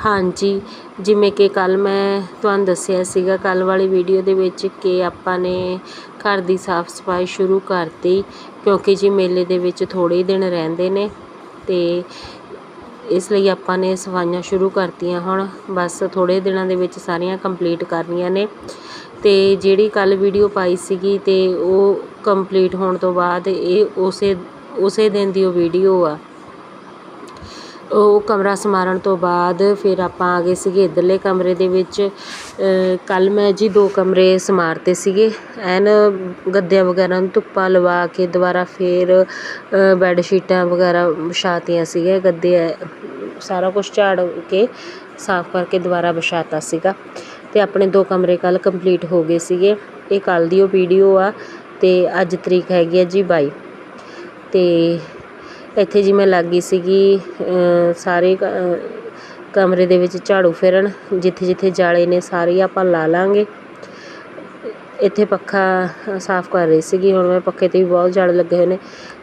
ਹਾਂਜੀ, ਜਿਵੇਂ ਕਿ ਕੱਲ੍ਹ ਮੈਂ ਤੁਹਾਨੂੰ ਦੱਸਿਆ ਸੀਗਾ, ਕੱਲ੍ਹ ਵਾਲੀ ਵੀਡੀਓ ਦੇ ਵਿੱਚ ਕਿ ਆਪਾਂ ਨੇ ਘਰ ਦੀ ਸਾਫ਼ ਸਫ਼ਾਈ ਸ਼ੁਰੂ ਕਰਤੀ, ਕਿਉਂਕਿ ਜੀ ਮੇਲੇ ਦੇ ਵਿੱਚ ਥੋੜ੍ਹੇ ਹੀ ਦਿਨ ਰਹਿੰਦੇ ਨੇ ਅਤੇ ਇਸ ਲਈ ਆਪਾਂ ਨੇ ਸਫਾਈਆਂ ਸ਼ੁਰੂ ਕਰਤੀਆਂ ਹੁਣ, ਬਸ ਥੋੜ੍ਹੇ ਦਿਨਾਂ ਦੇ ਵਿੱਚ ਸਾਰੀਆਂ ਕੰਪਲੀਟ ਕਰਨੀਆਂ ਨੇ ਤੇ ਜਿਹੜੀ ਕੱਲ ਵੀਡੀਓ ਪਾਈ ਸੀਗੀ ਤੇ ਉਹ ਕੰਪਲੀਟ ਹੋਣ ਤੋਂ ਬਾਅਦ ਇਹ ਉਸੇ ਉਸੇ ਦਿਨ ਦੀ ਉਹ ਵੀਡੀਓ ਆ। ਉਹ ਕਮਰਾ ਸਮਾਰਨ ਤੋਂ ਬਾਅਦ ਫਿਰ ਆਪਾਂ ਆ ਗਏ ਸੀਗੇ ਇੱਧਰਲੇ ਕਮਰੇ ਦੇ ਵਿੱਚ। ਕੱਲ੍ਹ ਮੈਂ ਜੀ ਦੋ ਕਮਰੇ ਸਮਾਰਤੇ ਸੀਗੇ। ਐਨ ਗੱਦਿਆਂ ਵਗੈਰਾ ਨੂੰ ਧੁੱਪਾਂ ਲਵਾ ਕੇ ਦੁਬਾਰਾ ਫਿਰ ਬੈੱਡ ਸ਼ੀਟਾਂ ਵਗੈਰਾ ਵਿਛਾਤੀਆਂ ਸੀਗੀਆਂ। ਗੱਦੇ, ਸਾਰਾ ਕੁਛ ਝਾੜ ਕੇ ਸਾਫ਼ ਕਰਕੇ ਦੁਬਾਰਾ ਵਿਛਾਤਾ ਸੀਗਾ। ਅਤੇ ਆਪਣੇ ਦੋ ਕਮਰੇ ਕੱਲ੍ਹ ਕੰਪਲੀਟ ਹੋ ਗਏ ਸੀਗੇ। ਇਹ ਕੱਲ੍ਹ ਦੀ ਉਹ ਵੀਡੀਓ ਆ ਅਤੇ ਅੱਜ ਤਰੀਕ ਹੈਗੀ ਆ ਜੀ ਬਾਈ। ਅਤੇ ਇੱਥੇ ਜੀ ਮੈਂ ਲੱਗ ਗਈ ਸੀਗੀ ਸਾਰੇ ਕਮਰੇ ਦੇ ਵਿੱਚ ਝਾੜੂ ਫੇਰਨ। ਜਿੱਥੇ ਜਿੱਥੇ ਜਾਲੇ ਨੇ ਸਾਰੇ ਆਪਾਂ ਲਾ ਲਾਂਗੇ। ਇੱਥੇ ਪੱਖਾ ਸਾਫ਼ ਕਰ ਰਹੀ ਸੀਗੀ, ਹੁਣ ਮੈਂ ਪੱਖੇ ਤੇ ਵੀ ਬਹੁਤ ਜੜ ਲੱਗੇ ਹੋਏ ਨੇ।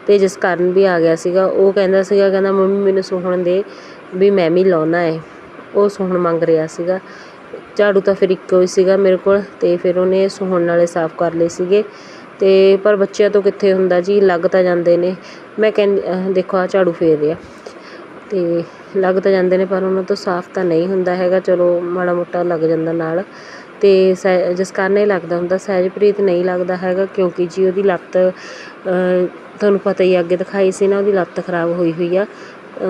ਤੇ ਜਿਸ ਕਾਰਨ ਵੀ ਆ ਗਿਆ ਸੀਗਾ, ਉਹ ਕਹਿੰਦਾ ਸੀਗਾ, ਕਹਿੰਦਾ, ਮੰਮੀ, ਮੈਨੂੰ ਸੁਹਣ ਦੇ ਵੀ ਮੈਂ ਵੀ ਲਾਉਣਾ ਹੈ ਉਹ ਸੁਹਣ ਮੰਗ ਰਿਹਾ ਸੀਗਾ। ਝਾੜੂ ਤਾਂ ਫਿਰ ਇੱਕੋ ਹੀ ਸੀਗਾ ਮੇਰੇ ਕੋਲ, ਤੇ ਫਿਰ ਉਹਨੇ ਸੁਹਣ ਨਾਲੇ ਸਾਫ਼ ਕਰ ਲਏ ਸੀਗੇ। ਅਤੇ ਪਰ ਬੱਚਿਆਂ ਤੋਂ ਕਿੱਥੇ ਹੁੰਦਾ ਜੀ? ਲੱਗ ਤਾਂ ਜਾਂਦੇ ਨੇ। ਮੈਂ ਕਹਿੰਦੀ ਦੇਖੋ, ਆਹ ਝਾੜੂ ਫੇਰ ਰਿਹਾ। ਅਤੇ ਲੱਗ ਤਾਂ ਜਾਂਦੇ ਨੇ, ਪਰ ਉਹਨਾਂ ਤੋਂ ਸਾਫ਼ ਤਾਂ ਨਹੀਂ ਹੁੰਦਾ ਹੈਗਾ। ਚਲੋ, ਮਾੜਾ ਮੋਟਾ ਲੱਗ ਜਾਂਦਾ ਨਾਲ। ਤੇ ਜਿਸ ਕਾਰਨ ਇਹ ਲੱਗਦਾ ਹੁੰਦਾ। ਸਹਿਜਪ੍ਰੀਤ ਨਹੀਂ ਲੱਗਦਾ ਹੈਗਾ, ਕਿਉਂਕਿ ਜੀ ਉਹਦੀ ਲੱਤ ਤੁਹਾਨੂੰ ਪਤਾ ਹੀ ਅੱਗੇ ਦਿਖਾਈ ਸੀ ਨਾ, ਉਹਦੀ ਲੱਤ ਖਰਾਬ ਹੋਈ ਹੋਈ ਆ।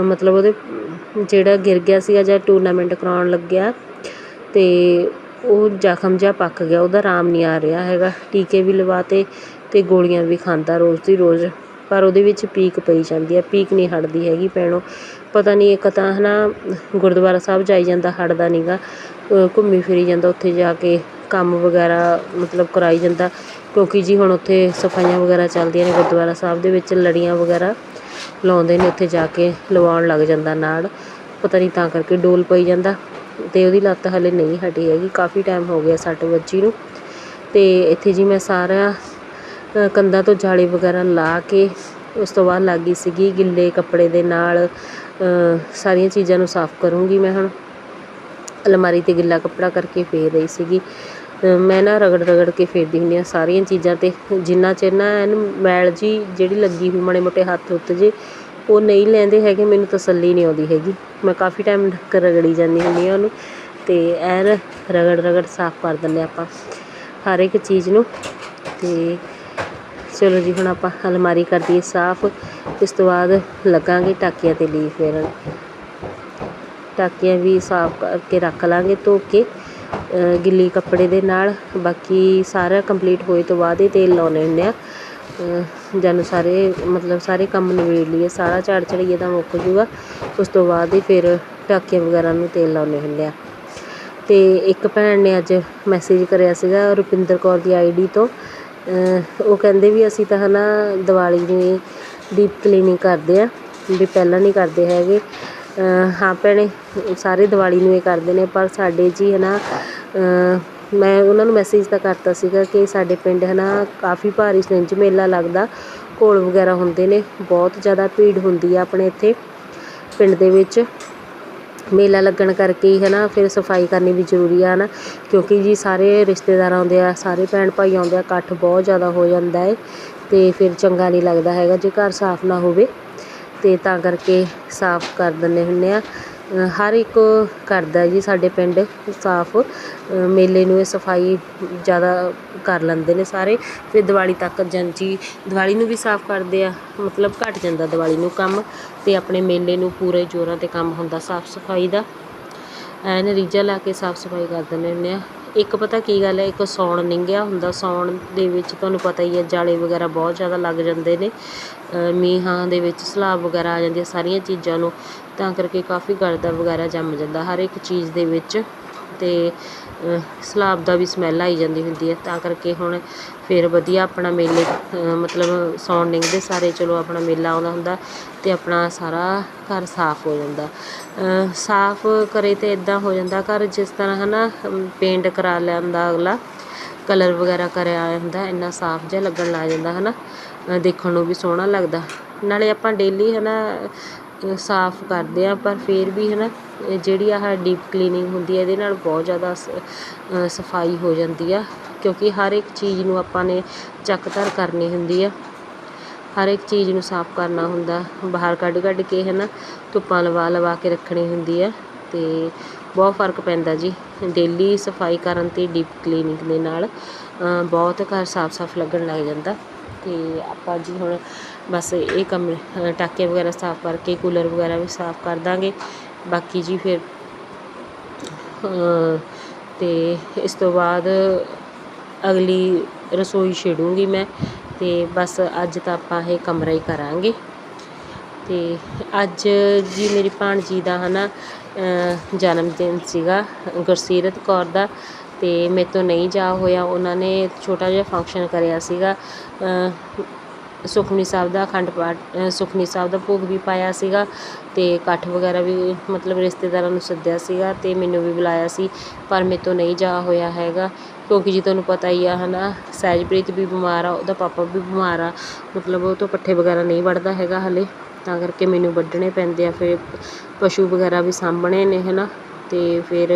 ਮਤਲਬ ਉਹਦੇ ਜਿਹੜਾ ਗਿਰ ਗਿਆ ਸੀਗਾ ਜਾਂ ਟੂਰਨਾਮੈਂਟ ਕਰਵਾਉਣ ਲੱਗਿਆ। ਅਤੇ ਉਹ ਜ਼ਖਮ ਜਿਹਾ ਪੱਕ ਗਿਆ, ਉਹਦਾ ਆਰਾਮ ਨਹੀਂ ਆ ਰਿਹਾ ਹੈਗਾ। ਟੀਕੇ ਵੀ ਲਵਾਤੇ ਅਤੇ ਗੋਲੀਆਂ ਵੀ ਖਾਂਦਾ ਰੋਜ਼ ਦੀ ਰੋਜ਼, ਪਰ ਉਹਦੇ ਵਿੱਚ ਪੀਕ ਪਈ ਜਾਂਦੀ ਹੈ। ਪੀਕ ਨਹੀਂ ਹਟਦੀ ਹੈਗੀ ਪੈਣੋਂ ਪਤਾ ਨਹੀਂ ਇੱਕ ਤਾਂ ਹੈ ਨਾ ਗੁਰਦੁਆਰਾ ਸਾਹਿਬ ਜਾਈ ਜਾਂਦਾ, ਹਟਦਾ ਨਹੀਂ ਗਾ। ਘੁੰਮੀ ਫਿਰੀ ਜਾਂਦਾ, ਉੱਥੇ ਜਾ ਕੇ ਕੰਮ ਵਗੈਰਾ ਮਤਲਬ ਕਰਾਈ ਜਾਂਦਾ। ਕਿਉਂਕਿ ਜੀ ਹੁਣ ਉੱਥੇ ਸਫਾਈਆਂ ਵਗੈਰਾ ਚੱਲਦੀਆਂ ਨੇ, ਗੁਰਦੁਆਰਾ ਸਾਹਿਬ ਦੇ ਵਿੱਚ ਲੜੀਆਂ ਵਗੈਰਾ ਲਾਉਂਦੇ ਨੇ, ਉੱਥੇ ਜਾ ਕੇ ਲਵਾਉਣ ਲੱਗ ਜਾਂਦਾ ਨਾੜ ਪਤਾ ਨਹੀਂ ਤਾਂ ਕਰਕੇ ਡੋਲ ਪਈ ਜਾਂਦਾ। ਅਤੇ ਉਹਦੀ ਲੱਤ ਹਾਲੇ ਨਹੀਂ ਹਟੀ ਹੈਗੀ, ਕਾਫੀ ਟਾਈਮ ਹੋ ਗਿਆ ਸੱਟ ਵੱਜੀ ਨੂੰ। ਅਤੇ ਇੱਥੇ ਜੀ ਮੈਂ ਸਾਰਾ ਕੰਧਾਂ ਤੋਂ ਜਾਲੇ ਵਗੈਰਾ ਲਾ ਕੇ ਉਸ ਤੋਂ ਬਾਅਦ ਲੱਗ ਗਈ ਸੀਗੀ, ਗਿੱਲੇ ਕੱਪੜੇ ਦੇ ਨਾਲ ਸਾਰੀਆਂ ਚੀਜ਼ਾਂ ਨੂੰ ਸਾਫ਼ ਕਰੂੰਗੀ ਮੈਂ ਹੁਣ। ਅਲਮਾਰੀ ਤੇ ਗਿੱਲਾ ਕੱਪੜਾ ਕਰਕੇ ਫੇਰ ਰਹੀ ਸੀਗੀ। ਮੈਂ ਨਾ ਰਗੜ ਰਗੜ ਕੇ ਫੇਰਦੀ ਹੁੰਦੀ ਆ ਸਾਰੀਆਂ ਚੀਜ਼ਾਂ ਤੇ। ਜਿੰਨਾ ਚਿਰ ਨਾ ਐਨ ਮੈਲ ਜੀ ਜਿਹੜੀ ਲੱਗੀ ਹੋਈ, ਮਾੜੇ ਮੋਟੇ ਹੱਥ ਉੱਤੇ ਜੇ, ਉਹ ਨਹੀਂ ਲੈਂਦੇ ਹੈਗੇ, ਮੈਨੂੰ ਤਸੱਲੀ ਨਹੀਂ ਆਉਂਦੀ ਹੈਗੀ। ਮੈਂ ਕਾਫੀ ਟਾਈਮ ਰਗੜੀ ਜਾਂਦੀ ਹੁੰਦੀ ਆ ਉਹਨੂੰ ਤੇ ਐਨ ਰਗੜ ਰਗੜ ਸਾਫ਼ ਕਰ ਦਿੰਦੇ ਆਪਾਂ ਹਰ ਇੱਕ ਚੀਜ਼ ਨੂੰ ਤੇ ਚਲੋ ਜੀ ਹੁਣ ਆਪਾਂ ਅਲਮਾਰੀ ਕਰ ਦਈਏ ਸਾਫ਼, ਇਸ ਤੋਂ ਬਾਅਦ ਲੱਗਾਂਗੇ ਟਾਕੀਆਂ ਤੇ ਲੀਫ ਫੇਰਨ ਟਾਕੀਆਂ ਵੀ ਸਾਫ਼ ਕਰਕੇ ਰੱਖ ਲਾਂਗੇ, ਧੋ ਕੇ ਗਿੱਲੀ ਕੱਪੜੇ ਦੇ ਨਾਲ, ਬਾਕੀ ਸਾਰਾ ਕੰਪਲੀਟ ਹੋਏ ਤੋਂ ਬਾਅਦ ਹੀ ਤੇਲ ਲਾਉਣੇ ਹੁੰਦੇ ਆ ਜਾਨੂੰ ਸਾਰੇ, ਮਤਲਬ ਸਾਰੇ ਕੰਮ ਨਿਬੇੜ ਲਈਏ, ਸਾਰਾ ਝਾੜ ਝੜੀਏ ਤਾਂ ਮੁੱਕ ਜੂਗਾ। ਉਸ ਤੋਂ ਬਾਅਦ ਹੀ ਫਿਰ ਟਾਕੀਆਂ ਵਗੈਰਾ ਨੂੰ ਤੇਲ ਲਾਉਂਦੇ ਹੁੰਦੇ ਆ। ਅਤੇ ਇੱਕ ਭੈਣ ਨੇ ਅੱਜ ਮੈਸੇਜ ਕਰਿਆ ਸੀਗਾ ਰੁਪਿੰਦਰ ਕੌਰ ਦੀ ਆਈ ਡੀ ਤੋਂ। ਉਹ ਕਹਿੰਦੇ ਵੀ ਅਸੀਂ ਤਾਂ ਹੈ ਨਾ ਦੀਵਾਲੀ ਨੂੰ ਡੀਪ ਕਲੀਨਿੰਗ ਕਰਦੇ ਹਾਂ ਵੀ ਪਹਿਲਾਂ ਨਹੀਂ ਕਰਦੇ ਹੈਗੇ। ਹਾਂ ਭੈਣੇ, ਸਾਰੇ ਦੀਵਾਲੀ ਨੂੰ ਇਹ ਕਰਦੇ ਨੇ, ਪਰ ਸਾਡੇ ਜੀ ਹੈ ਨਾ ਮੈਂ ਉਹਨਾਂ ਨੂੰ ਮੈਸੇਜ ਤਾਂ ਕਰਤਾ ਸੀਗਾ ਕਿ ਸਾਡੇ ਪਿੰਡ ਹੈ ਨਾ ਕਾਫੀ ਭਾਰੀ ਸਿੰਜ ਮੇਲਾ ਲੱਗਦਾ, ਘੋਲ ਵਗੈਰਾ ਹੁੰਦੇ ਨੇ, ਬਹੁਤ ਜ਼ਿਆਦਾ ਭੀੜ ਹੁੰਦੀ ਆ ਆਪਣੇ ਇੱਥੇ, ਪਿੰਡ ਦੇ ਵਿੱਚ। ਮੇਲਾ ਲੱਗਣ ਕਰਕੇ ਹੀ ਹੈ ਨਾ, ਫਿਰ ਸਫ਼ਾਈ ਕਰਨੀ ਵੀ ਜ਼ਰੂਰੀ ਆ ਨਾ, ਕਿਉਂਕਿ ਜੀ ਸਾਰੇ ਰਿਸ਼ਤੇਦਾਰ ਆਉਂਦੇ ਆ, ਸਾਰੇ ਭੈਣ ਭਾਈ ਆਉਂਦੇ ਆ, ਇਕੱਠ ਬਹੁਤ ਜ਼ਿਆਦਾ ਹੋ ਜਾਂਦਾ ਹੈ ਅਤੇ ਫਿਰ ਚੰਗਾ ਨਹੀਂ ਲੱਗਦਾ ਹੈਗਾ ਜੇ ਘਰ ਸਾਫ਼ ਨਾ ਹੋਵੇ, ਤੇ ਤਾਂ ਕਰਕੇ ਸਾਫ਼ ਕਰ ਦਿੰਦੇ ਹੁੰਦੇ ਹਾਂ ਹਰ ਇੱਕ ਕਰਦਾ ਜੀ ਸਾਡੇ ਪਿੰਡ ਸਾਫ਼ ਮੇਲੇ ਨੂੰ ਇਹ ਸਫ਼ਾਈ ਜ਼ਿਆਦਾ ਕਰ ਲੈਂਦੇ ਨੇ ਸਾਰੇ। ਫਿਰ ਦਿਵਾਲੀ ਤੱਕ ਜੰਜੀ ਦਿਵਾਲੀ ਨੂੰ ਵੀ ਸਾਫ਼ ਕਰਦੇ ਆ, ਮਤਲਬ ਘੱਟ ਜਾਂਦਾ ਦਿਵਾਲੀ ਨੂੰ ਕੰਮ ਅਤੇ ਆਪਣੇ ਮੇਲੇ ਨੂੰ ਪੂਰੇ ਜ਼ੋਰਾਂ ਤੇ ਕੰਮ ਹੁੰਦਾ ਸਾਫ਼ ਸਫ਼ਾਈ ਦਾ। ਐਨ ਰੀਜਾ ਲਾ ਕੇ ਸਾਫ਼ ਸਫ਼ਾਈ ਕਰ ਦਿੰਦੇ ਹੁੰਦੇ ਹਾਂ ਇੱਕ ਪਤਾ ਕੀ ਗੱਲ ਹੈ, ਇੱਕ ਸਾਉਣ ਨਿੰਗਿਆ ਹੁੰਦਾ, ਸਾਉਣ ਦੇ ਵਿੱਚ ਤੁਹਾਨੂੰ ਪਤਾ ਹੀ ਹੈ, ਜਾਲੇ ਵਗੈਰਾ ਬਹੁਤ ਜ਼ਿਆਦਾ ਲੱਗ ਜਾਂਦੇ ਨੇ। ਮੀਂਹਾਂ ਦੇ ਵਿੱਚ ਸਲਾਬ ਵਗੈਰਾ ਆ ਜਾਂਦੀਆਂ ਸਾਰੀਆਂ ਚੀਜ਼ਾਂ ਨੂੰ, ਤਾਂ ਕਰਕੇ ਕਾਫੀ ਗਰਦਾ ਵਗੈਰਾ ਜੰਮ ਜਾਂਦਾ ਹਰ ਇੱਕ ਚੀਜ਼ ਦੇ ਵਿੱਚ। ਤੇ ਸਲਾਬ ਦਾ ਵੀ ਸਮੈਲ ਆਈ ਜਾਂਦੀ ਹੁੰਦੀ ਹੈ। ਤਾਂ ਕਰਕੇ ਹੁਣ ਫਿਰ ਵਧੀਆ ਆਪਣਾ ਮੇਲੇ ਮਤਲਬ ਸਾਉਣ ਨਿਕਲਦੇ ਸਾਰੇ ਚਲੋ ਆਪਣਾ ਮੇਲਾ ਆਉਂਦਾ ਹੁੰਦਾ ਅਤੇ ਆਪਣਾ ਸਾਰਾ ਘਰ ਸਾਫ਼ ਹੋ ਜਾਂਦਾ। ਸਾਫ਼ ਕਰੇ ਤਾਂ ਇੱਦਾਂ ਹੋ ਜਾਂਦਾ ਘਰ ਜਿਸ ਤਰ੍ਹਾਂ ਹੈ ਨਾ ਪੇਂਟ ਕਰਾ ਲਿਆਂਦਾ ਅਗਲਾ ਕਲਰ ਵਗੈਰਾ ਕਰਿਆ ਹੁੰਦਾ, ਇੰਨਾ ਸਾਫ਼ ਜਿਹਾ ਲੱਗਣ ਲੱਗ ਜਾਂਦਾ ਹੈ ਨਾ ਦੇਖਣ ਨੂੰ ਵੀ ਸੋਹਣਾ ਲੱਗਦਾ। ਨਾਲੇ ਆਪਾਂ ਡੇਲੀ ਹੈ ਨਾ ਸਾਫ਼ ਕਰਦੇ ਹਾਂ, ਪਰ ਫਿਰ ਵੀ ਹੈ ਨਾ ਜਿਹੜੀ ਆਹ ਡੀਪ ਕਲੀਨਿੰਗ ਹੁੰਦੀ ਹੈ ਇਹਦੇ ਨਾਲ ਬਹੁਤ ਜ਼ਿਆਦਾ ਸ- ਸਫ਼ਾਈ ਹੋ ਜਾਂਦੀ ਆ, ਕਿਉਂਕਿ ਹਰ ਇੱਕ ਚੀਜ਼ ਨੂੰ ਆਪਾਂ ਨੇ ਚੱਕ ਧਰ ਕਰਨੀ ਹੁੰਦੀ ਆ। ਹਰ ਇੱਕ ਚੀਜ਼ ਨੂੰ ਸਾਫ਼ ਕਰਨਾ ਹੁੰਦਾ, ਬਾਹਰ ਕੱਢ ਕੱਢ ਕੇ ਹੈ ਨਾ ਧੁੱਪਾਂ ਲਵਾ ਲਵਾ ਕੇ ਰੱਖਣੀ ਹੁੰਦੀ ਆ ਅਤੇ ਬਹੁਤ ਫ਼ਰਕ ਪੈਂਦਾ ਜੀ। ਡੇਲੀ ਸਫ਼ਾਈ ਕਰਨ ਅਤੇ ਡੀਪ ਕਲੀਨਿੰਗ ਦੇ ਨਾਲ ਬਹੁਤ ਘਰ ਸਾਫ਼ ਸਾਫ਼ ਲੱਗਣ ਲੱਗ ਜਾਂਦਾ ਅਤੇ ਆਪਾਂ ਜੀ ਹੁਣ ਬਸ ਇਹ ਕਮਰੇ ਟਾਕੇ ਵਗੈਰਾ ਸਾਫ਼ ਕਰਕੇ ਕੂਲਰ ਵਗੈਰਾ ਵੀ ਸਾਫ਼ ਕਰ ਦਾਂਗੇ। ਬਾਕੀ ਜੀ ਫਿਰ ਅ, ਤੇ ਇਸ ਤੋਂ ਬਾਅਦ ਅਗਲੀ ਰਸੋਈ ਛੇੜੂੰਗੀ ਮੈਂ ਤੇ ਬਸ ਅੱਜ ਤਾਂ ਆਪਾਂ ਇਹ ਕਮਰਾ ਹੀ ਕਰਾਂਗੇ। ਤੇ ਅੱਜ ਜੀ ਮੇਰੀ ਭਾਣਜੀ ਦਾ ਹਨਾ ਜਨਮ ਦਿਨ ਸੀਗਾ ਗੁਰਸੀਰਤ ਕੌਰ ਦਾ ਤੇ ਮੇਰੇ ਤੋਂ ਨਹੀਂ ਜਾ ਹੋਇਆ। ਉਹਨਾਂ ਨੇ ਛੋਟਾ ਜਿਹਾ ਫੰਕਸ਼ਨ ਕਰਿਆ ਸੀਗਾ ਸੁਖਮਨੀ ਸਾਹਿਬ ਦਾ ਅਖੰਡ ਪਾਠ ਅ, ਸੁਖਮਨੀ ਸਾਹਿਬ ਦਾ ਭੋਗ ਵੀ ਪਾਇਆ ਸੀਗਾ ਅਤੇ ਇਕੱਠ ਵਗੈਰਾ ਵੀ ਮਤਲਬ ਰਿਸ਼ਤੇਦਾਰਾਂ ਨੂੰ ਸੱਦਿਆ ਸੀਗਾ ਅਤੇ ਮੈਨੂੰ ਵੀ ਬੁਲਾਇਆ ਸੀ ਪਰ ਮੇਰੇ ਤੋਂ ਨਹੀਂ ਜਾ ਹੋਇਆ ਹੈਗਾ। ਕਿਉਂਕਿ ਜੀ ਤੁਹਾਨੂੰ ਪਤਾ ਹੀ ਆ ਹੈ ਨਾ ਸਹਿਜਪ੍ਰੀਤ ਵੀ ਬਿਮਾਰ ਆ ਉਹਦਾ ਪਾਪਾ ਵੀ ਬਿਮਾਰ ਆ ਮਤਲਬ ਉਹ ਤੋਂ ਪੱਠੇ ਵਗੈਰਾ ਨਹੀਂ ਵੱਢਦਾ ਹੈਗਾ ਹਾਲੇ। ਤਾਂ ਕਰਕੇ ਮੈਨੂੰ ਵੱਢਣੇ ਪੈਂਦੇ ਆ ਫਿਰ ਪਸ਼ੂ ਵਗੈਰਾ ਵੀ ਸਾਂਭਣੇ ਨੇ ਹੈ ਨਾ ਅਤੇ ਫਿਰ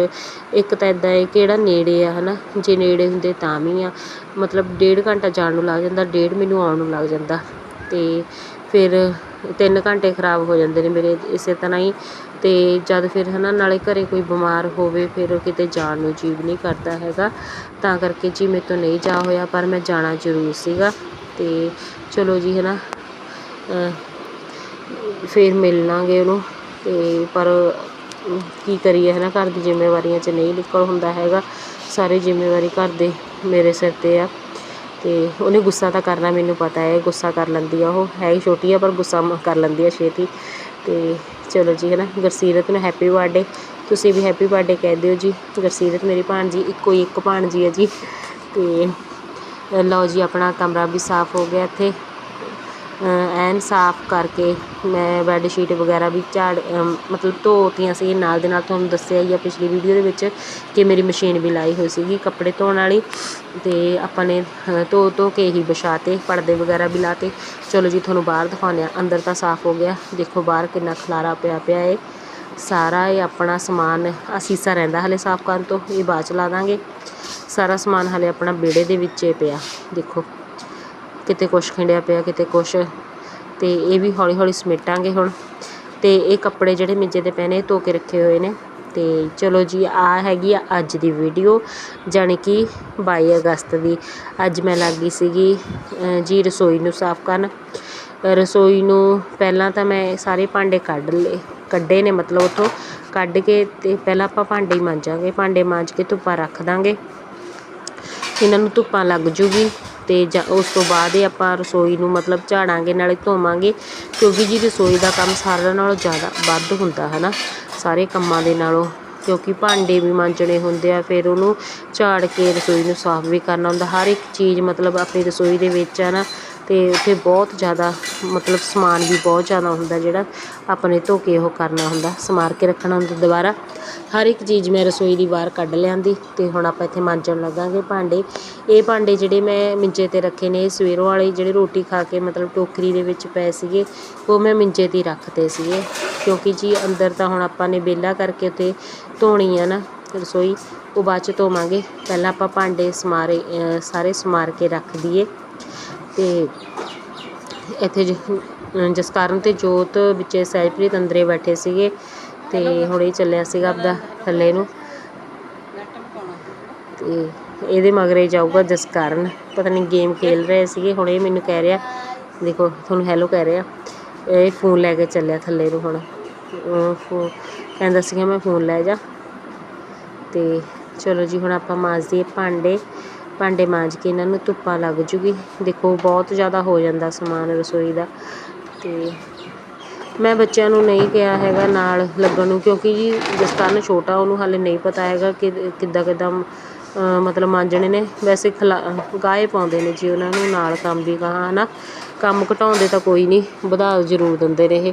ਇੱਕ ਤਾਂ ਇੱਦਾਂ ਹੈ ਕਿਹੜਾ ਨੇੜੇ ਆ ਹੈ ਨਾ ਜੇ ਨੇੜੇ ਹੁੰਦੇ ਤਾਂ ਵੀ ਆ। ਮਤਲਬ ਡੇਢ ਘੰਟਾ ਜਾਣ ਨੂੰ ਲੱਗ ਜਾਂਦਾ, ਡੇਢ ਮੈਨੂੰ ਆਉਣ ਨੂੰ ਲੱਗ ਜਾਂਦਾ। ਅਤੇ ਫਿਰ ਤਿੰਨ ਘੰਟੇ ਖਰਾਬ ਹੋ ਜਾਂਦੇ ਨੇ ਮੇਰੇ ਇਸੇ ਤਰ੍ਹਾਂ ਹੀ। ਅਤੇ ਜਦ ਫਿਰ ਹੈ ਨਾ ਨਾਲੇ ਘਰ ਕੋਈ ਬਿਮਾਰ ਹੋਵੇ, ਫਿਰ ਕਿਤੇ ਜਾਣ ਨੂੰ ਜੀਵ ਨਹੀਂ ਕਰਦਾ ਹੈਗਾ। ਤਾਂ ਕਰਕੇ ਜੀ ਮੇਰੇ ਤੋਂ ਨਹੀਂ ਜਾ ਹੋਇਆ, ਪਰ ਮੈਂ ਜਾਣਾ ਜ਼ਰੂਰ ਸੀਗਾ। ਅਤੇ ਚਲੋ ਜੀ ਹੈ ਨਾ ਫਿਰ ਮਿਲ ਲਾਂਗੇ ਉਹਨੂੰ। ਅਤੇ ਪਰ ਕੀ ਕਰੀਏ, ਹੈ ਨਾ? ਘਰ ਦੀ ਜ਼ਿੰਮੇਵਾਰੀਆਂ 'ਚ ਨਹੀਂ ਨਿਕਲ ਹੁੰਦਾ ਹੈਗਾ। ਸਾਰੀ ਜ਼ਿੰਮੇਵਾਰੀ ਘਰ ਦੇ ਮੇਰੇ ਸਿਰ 'ਤੇ ਆ। ਅਤੇ ਉਹਨੇ ਗੁੱਸਾ ਤਾਂ ਕਰਨਾ ਮੈਨੂੰ ਪਤਾ ਹੈ, ਗੁੱਸਾ ਕਰ ਲੈਂਦੀ ਆ ਉਹ। ਹੈ ਹੀ ਛੋਟੀ ਆ, ਪਰ ਗੁੱਸਾ ਮ- ਕਰ ਲੈਂਦੀ ਆ ਛੇਤੀ। ਅਤੇ ਚਲੋ ਜੀ, ਹੈ ਨਾ? ਗੁਰਸੀਰਤ ਨੂੰ ਹੈਪੀ ਬਰਥਡੇ ਤੁਸੀਂ ਵੀ ਹੈਪੀ ਬਰਥਡੇ ਕਹਿ ਦਿਓ ਜੀ। ਗੁਰਸੀਰਤ ਮੇਰੀ ਭਾਣਜੀ ਇੱਕੋ ਹੀ ਇੱਕ ਭਾਣਜੀ ਹੈ ਜੀ। ਅਤੇ ਲਓ ਜੀ, ਆਪਣਾ ਕਮਰਾ ਵੀ ਸਾਫ਼ ਹੋ ਗਿਆ ਇੱਥੇ। ਐਨ ਸਾਫ਼ ਕਰਕੇ ਮੈਂ ਬੈੱਡ ਸ਼ੀਟ ਵਗੈਰਾ ਵੀ ਝਾੜ ਅਮ, ਮਤਲਬ ਧੋਤੀਆਂ ਸੀ ਨਾਲ ਦੇ ਨਾਲ ਤੁਹਾਨੂੰ ਦੱਸਿਆ ਹੀ ਆ ਪਿਛਲੀ ਵੀਡੀਓ ਦੇ ਵਿੱਚ ਕਿ ਮੇਰੀ ਮਸ਼ੀਨ ਵੀ ਲਾਈ ਹੋਈ ਸੀਗੀ ਕੱਪੜੇ ਧੋਣ ਵਾਲੀ ਅਤੇ ਆਪਾਂ ਨੇ ਧੋ ਧੋ ਕੇ ਹੀ ਵਿਛਾਤੇ ਪਰਦੇ ਵਗੈਰਾ ਵੀ ਲਾਤੇ। ਚਲੋ ਜੀ ਤੁਹਾਨੂੰ ਬਾਹਰ ਦਿਖਾਉਂਦੇ ਆ ਅੰਦਰ ਤਾਂ ਸਾਫ਼ ਹੋ ਗਿਆ। ਦੇਖੋ ਬਾਹਰ ਕਿੰਨਾ ਖਲਾਰਾ ਪਿਆ ਪਿਆ ਏ। ਸਾਰਾ ਇਹ ਆਪਣਾ ਸਮਾਨ ਅਸੀਸਾ ਰਹਿੰਦਾ ਹਲੇ ਸਾਫ਼ ਕਰਨ ਤੋਂ ਇਹ ਬਾਅਦ ਚ ਲਾ ਦਾਂਗੇ। ਸਾਰਾ ਸਮਾਨ ਹਲੇ ਆਪਣਾ ਵਿਹੜੇ ਦੇ ਵਿੱਚ ਪਿਆ। ਦੇਖੋ। ਕਿਤੇ ਕੁਛ ਖਿੰਡਿਆ ਪਿਆ, ਕਿਤੇ ਕੁਛ। ਅਤੇ ਇਹ ਵੀ ਹੌਲੀ ਹੌਲੀ ਸਮੇਟਾਂਗੇ ਹੁਣ। ਅਤੇ ਇਹ ਕੱਪੜੇ ਜਿਹੜੇ ਮੇਜੇ ਤੇ ਪਏ ਨੇ ਧੋ ਕੇ ਰੱਖੇ ਹੋਏ ਨੇ। ਅਤੇ ਚਲੋ ਜੀ ਆਹ ਹੈਗੀ ਆ ਅੱਜ ਦੀ ਵੀਡੀਓ, ਜਾਣੀ ਕਿ ਬਾਈ ਅਗਸਤ ਦੀ। ਅੱਜ ਮੈਂ ਲੱਗ ਗਈ ਸੀਗੀ ਜੀ ਰਸੋਈ ਨੂੰ ਸਾਫ਼ ਕਰਨ। ਰਸੋਈ ਨੂੰ ਪਹਿਲਾਂ ਤਾਂ ਮੈਂ ਸਾਰੇ ਭਾਂਡੇ ਕੱਢ ਲਏ, ਕੱਢੇ ਨੇ ਮਤਲਬ ਉੱਥੋਂ। ਕੱਢ ਕੇ ਅਤੇ ਪਹਿਲਾਂ ਆਪਾਂ ਭਾਂਡੇ ਹੀ ਮਾਂਜਾਂਗੇ। ਭਾਂਡੇ ਮਾਂਜ ਕੇ ਧੁੱਪਾਂ ਰੱਖ ਦਾਂਗੇ। ਇਹਨਾਂ ਨੂੰ ਧੁੱਪਾਂ ਲੱਗ ਜੂਗੀ। ਅਤੇ ਜਾਂ ਉਸ ਤੋਂ ਬਾਅਦ ਹੀ ਆਪਾਂ ਰਸੋਈ ਨੂੰ ਮਤਲਬ ਝਾੜਾਂਗੇ, ਨਾਲੇ ਧੋਵਾਂਗੇ, ਕਿਉਂਕਿ ਜੀ ਰਸੋਈ ਦਾ ਕੰਮ ਸਾਰਿਆਂ ਨਾਲੋਂ ਜ਼ਿਆਦਾ ਵੱਧ ਹੁੰਦਾ ਹੈ ਨਾ ਸਾਰੇ ਕੰਮਾਂ ਦੇ ਨਾਲੋਂ, ਕਿਉਂਕਿ ਭਾਂਡੇ ਵੀ ਮਾਂਜਣੇ ਹੁੰਦੇ ਆ, ਫਿਰ ਉਹਨੂੰ ਝਾੜ ਕੇ ਰਸੋਈ ਨੂੰ ਸਾਫ਼ ਵੀ ਕਰਨਾ ਹੁੰਦਾ। ਹਰ ਇੱਕ ਚੀਜ਼ ਮਤਲਬ ਆਪਣੀ ਰਸੋਈ ਦੇ ਵਿੱਚ ਹੈ ਨਾ ਅਤੇ ਉੱਥੇ ਬਹੁਤ ਜ਼ਿਆਦਾ, ਮਤਲਬ ਸਮਾਨ ਵੀ ਬਹੁਤ ਜ਼ਿਆਦਾ ਹੁੰਦਾ ਜਿਹੜਾ ਆਪਾਂ ਨੇ ਧੋ ਕੇ ਉਹ ਕਰਨਾ ਹੁੰਦਾ, ਸਮਾਰ ਕੇ ਰੱਖਣਾ ਹੁੰਦਾ ਦੁਬਾਰਾ। ਹਰ ਇੱਕ ਚੀਜ਼ ਮੈਂ ਰਸੋਈ ਦੀ ਬਾਹਰ ਕੱਢ ਲਿਆਂਦੀ ਅਤੇ ਹੁਣ ਆਪਾਂ ਇੱਥੇ ਮਾਂਜਣ ਲੱਗਾਂਗੇ ਭਾਂਡੇ। ਇਹ ਭਾਂਡੇ ਜਿਹੜੇ ਮੈਂ ਮਿੰਜੇ ਤੇ ਰੱਖੇ ਨੇ ਸਵੇਰੋਂ ਵਾਲੇ ਜਿਹੜੇ ਰੋਟੀ ਖਾ ਕੇ ਮਤਲਬ ਟੋਕਰੀ ਦੇ ਵਿੱਚ ਪਏ ਸੀਗੇ, ਉਹ ਮੈਂ ਮਿੰਜੇ ਤੇ ਹੀ ਰੱਖਤੇ ਸੀਗੇ। ਕਿਉਂਕਿ ਜੀ ਅੰਦਰ ਤਾਂ ਹੁਣ ਆਪਾਂ ਨੇ ਵਿਹਲਾ ਕਰਕੇ ਉੱਤੇ ਧੋਣੀ ਆ ਨਾ ਰਸੋਈ, ਉਹ ਬਾਅਦ ਚ ਧੋਵਾਂਗੇ। ਪਹਿਲਾਂ ਆਪਾਂ ਭਾਂਡੇ ਸਮਾਰੇ ਸਾਰੇ ਸਮਾਰ ਕੇ ਰੱਖ ਦਈਏ। ਤੇ ਇੱਥੇ ਜ- ਜਸਕਰਨ ਅਤੇ ਜੋਤ ਵਿੱਚ ਸਹਿਜਪ੍ਰੀਤ ਅੰਦਰੇ ਬੈਠੇ ਸੀਗੇ ਅਤੇ ਹੁਣ ਇਹ ਚੱਲਿਆ ਸੀਗਾ ਆਪਦਾ ਥੱਲੇ ਨੂੰ। ਅਤੇ ਇਹਦੇ ਮਗਰੇ ਜਾਊਗਾ ਜਸਕਰਨ। ਪਤਾ ਨਹੀਂ ਗੇਮ ਖੇਲ ਰਹੇ ਸੀਗੇ, ਹੁਣ ਇਹ ਮੈਨੂੰ ਕਹਿ ਰਿਹਾ, ਦੇਖੋ ਤੁਹਾਨੂੰ ਹੈਲੋ ਕਹਿ ਰਿਹਾ। ਇਹ ਫੋਨ ਲੈ ਕੇ ਚੱਲਿਆ ਥੱਲੇ ਨੂੰ ਹੁਣ। ਫੋ- ਕਹਿੰਦਾ ਸੀਗਾ ਮੈਂ ਫੋਨ ਲੈ ਜਾ। ਅਤੇ ਚਲੋ ਜੀ, ਹੁਣ ਆਪਾਂ ਮਾਂਜਦੇ ਭਾਂਡੇ। ਭਾਂਡੇ ਮਾਂਜ ਕੇ ਇਹਨਾਂ ਨੂੰ ਧੁੱਪਾਂ ਲੱਗ ਜੂਗੀ। ਦੇਖੋ, ਬਹੁਤ ਜ਼ਿਆਦਾ ਹੋ ਜਾਂਦਾ ਸਮਾਨ ਰਸੋਈ ਦਾ। ਅਤੇ ਮੈਂ ਬੱਚਿਆਂ ਨੂੰ ਨਹੀਂ ਕਿਹਾ ਹੈਗਾ ਨਾਲ ਲੱਗਣ ਨੂੰ, ਕਿਉਂਕਿ ਜੀ ਜਿਸ ਕਾਰਨ ਛੋਟਾ ਉਹਨੂੰ ਹਾਲੇ ਨਹੀਂ ਪਤਾ ਹੈਗਾ ਕਿ ਕਿੱਦਾਂ ਕਿੱਦਾਂ ਮਤਲਬ ਮਾਂਜਣੇ ਨੇ। ਵੈਸੇ ਖਲਾ ਗਾਏ ਪਾਉਂਦੇ ਨੇ ਜੀ ਉਹਨਾਂ ਨੂੰ ਨਾਲ ਕੰਮ ਵੀ ਕਹਾ ਹਨਾ? ਕੰਮ ਘਟਾਉਂਦੇ ਤਾਂ ਕੋਈ ਨਹੀਂ ਵਧਾ ਜ਼ਰੂਰ ਦਿੰਦੇ ਨੇ ਇਹ।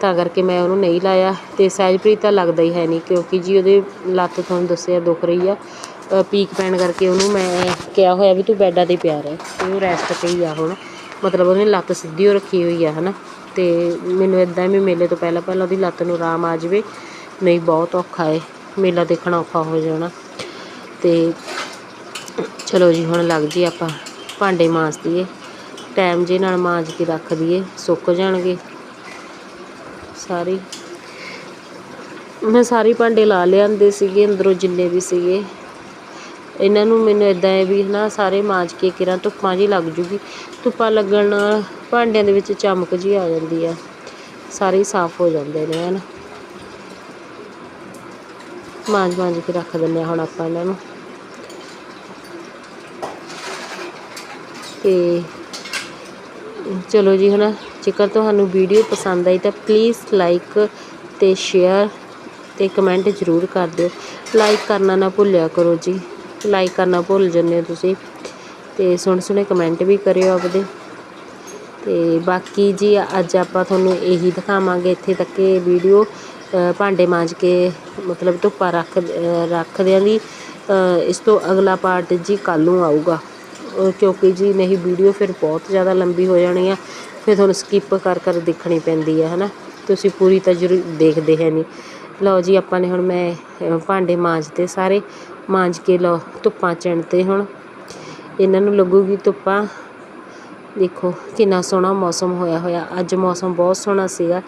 ਤਾਂ ਕਰਕੇ ਮੈਂ ਉਹਨੂੰ ਨਹੀਂ ਲਾਇਆ। ਤੇ ਸਹਿਜਪ੍ਰੀਤ ਤਾਂ ਲੱਗਦਾ ਹੀ ਹੈ ਨਹੀਂ, ਕਿਉਂਕਿ ਜੀ ਉਹਦੇ ਲੱਤ ਤੁਹਾਨੂੰ ਦੱਸਿਆ ਦੁਖ ਰਹੀ ਆ। ਪੀਕ ਪੈਣ ਕਰਕੇ ਉਹਨੂੰ ਮੈਂ ਕਿਹਾ ਹੋਇਆ ਵੀ ਤੂੰ ਬੈੱਡਾਂ 'ਤੇ ਪਿਆ ਰਹਿ। ਤੇ ਉਹ ਰੈਸਟ 'ਤੇ ਹੀ ਆ ਹੁਣ। ਮਤਲਬ ਉਹਨੇ ਲੱਤ ਸਿੱਧੀ ਹੋ ਰੱਖੀ ਹੋਈ ਆ, ਹਨਾ। ਤੇ ਮੈਨੂੰ ਇਦਾਂ ਵੀ ਮੇਲੇ ਤੋਂ ਪਹਿਲਾਂ ਪਹਿਲਾਂ ਉਹਦੀ ਲੱਤ ਨੂੰ ਆਰਾਮ ਆ ਜਾਵੇ। ਨਹੀਂ, ਬਹੁਤ ਔਖਾ ਏ। ਮੇਲਾ ਦੇਖਣਾ ਔਖਾ ਹੋ ਜਾਣਾ। ਤੇ ਚਲੋ ਜੀ, ਹੁਣ ਲੱਗ ਜੀ ਆਪਾਂ ਭਾਂਡੇ ਮਾਂਜ ਦਈਏ ਟਾਈਮ ਜੇ ਨਾਲ ਮਾਂਜ ਕੇ ਰੱਖ ਦਈਏ। ਸੁੱਕ ਜਾਣਗੇ। ਸਾਰੇ ਮੈਂ ਸਾਰੇ ਭਾਂਡੇ ਲਾ ਲਿਆਂਦੇ ਸੀਗੇ, ਅੰਦਰੋਂ ਜਿੰਨੇ ਵੀ ਸੀਗੇ। ਇਹਨਾਂ ਨੂੰ ਮੈਨੂੰ ਇੱਦਾਂ ਹੈ ਵੀ ਹੈ ਨਾ ਸਾਰੇ ਮਾਂਜ ਕੇ ਕਿਰਾਂ ਧੁੱਪਾਂ ਜਿਹੀ ਲੱਗ ਜੂਗੀ। ਧੁੱਪਾਂ ਲੱਗਣ ਨਾਲ ਭਾਂਡਿਆਂ ਦੇ ਵਿੱਚ ਚਮਕ ਜਿਹੀ ਆ ਜਾਂਦੀ ਆ। ਸਾਰੇ ਸਾਫ਼ ਹੋ ਜਾਂਦੇ ਨੇ ਹੈ ਨਾ ਮਾਂਜ ਮਾਂਜ ਕੇ ਰੱਖ ਦਿੰਦੇ ਹਾਂ ਹੁਣ ਆਪਾਂ ਇਹਨਾਂ ਨੂੰ। ਤੇ ਚਲੋ ਜੀ, ਹਨਾ, ਜੇਕਰ ਤੁਹਾਨੂੰ ਵੀਡੀਓ ਪਸੰਦ ਆਈ ਤਾਂ ਪਲੀਜ਼ ਲਾਈਕ ਤੇ ਸ਼ੇਅਰ ਤੇ ਕਮੈਂਟ ਜ਼ਰੂਰ ਕਰ ਦਿਓ। ਲਾਈਕ ਕਰਨਾ ਨਾ ਭੁੱਲਿਆ ਕਰੋ ਜੀ। ਲਾਈਕ ਕਰਨਾ ਭੁੱਲ ਜਾਂਦੇ ਹੋ ਤੁਸੀਂ ਤੇ ਸੁਣ ਸੁਣੇ ਕਮੈਂਟ ਵੀ ਕਰਿਓ ਆਪਦੇ। ਤੇ ਬਾਕੀ ਜੀ ਅੱਜ ਆਪਾਂ ਤੁਹਾਨੂੰ ਇਹੀ ਦਿਖਾਵਾਂਗੇ ਇੱਥੇ ਤੱਕ ਕਿ ਵੀਡੀਓ ਭਾਂਡੇ ਮਾਂਜ ਕੇ ਮਤਲਬ ਧੁੱਪਾ ਰੱਖ ਅ, ਰੱਖਦਿਆਂ ਦੀ। ਇਸ ਤੋਂ ਅਗਲਾ ਪਾਰਟ ਜੀ ਕੱਲ੍ਹ ਨੂੰ ਆਊਗਾ। ਕਿਉਂਕਿ ਜੀ ਨਹੀਂ ਵੀਡੀਓ ਫਿਰ ਬਹੁਤ ਜ਼ਿਆਦਾ ਲੰਬੀ ਹੋ ਜਾਣੀ ਆ। ਫਿਰ ਤੁਹਾਨੂੰ ਸਕਿਪ ਕਰ ਕਰ ਦੇਖਣੀ ਪੈਂਦੀ ਆ ਹਨਾ। ਤੁਸੀਂ ਪੂਰੀ ਤਾਂ ਜ਼ਰੂਰ ਦੇਖਦੇ ਹੈ ਨਹੀਂ। ਲਓ ਜੀ ਆਪਾਂ ਨੇ ਹੁਣ ਮੈਂ ਭਾਂਡੇ ਮਾਂਜਦੇ ਸਾਰੇ। ਮਾਂਜ ਕੇ ਲਓ, ਧੁੱਪਾਂ ਚਿਣਤੇ ਹੁਣ। ਇਹਨਾਂ ਨੂੰ ਲੱਗੂਗੀ ਧੁੱਪਾਂ। ਦੇਖੋ, ਕਿੰਨਾ ਸੋਹਣਾ ਮੌਸਮ ਹੋਇਆ ਹੋਇਆ। ਅੱਜ ਮੌਸਮ ਬਹੁਤ ਸੋਹਣਾ ਸੀਗਾ।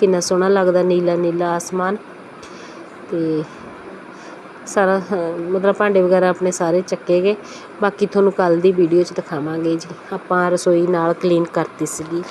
ਕਿੰਨਾ ਸੋਹਣਾ ਲੱਗਦਾ ਨੀਲਾ ਨੀਲਾ ਆਸਮਾਨ। ਤੇ ਸਾਰਾ, ਮਤਲਬ ਭਾਂਡੇ ਵਗੈਰਾ ਆਪਣੇ ਸਾਰੇ ਚੱਕੇ ਗਏ। ਬਾਕੀ ਤੁਹਾਨੂੰ ਕੱਲ ਦੀ ਵੀਡੀਓ 'ਚ ਦਿਖਾਵਾਂਗੇ ਜੀ। ਆਪਾਂ ਰਸੋਈ ਨਾਲ ਕਲੀਨ ਕਰਤੀ ਸੀਗੀ।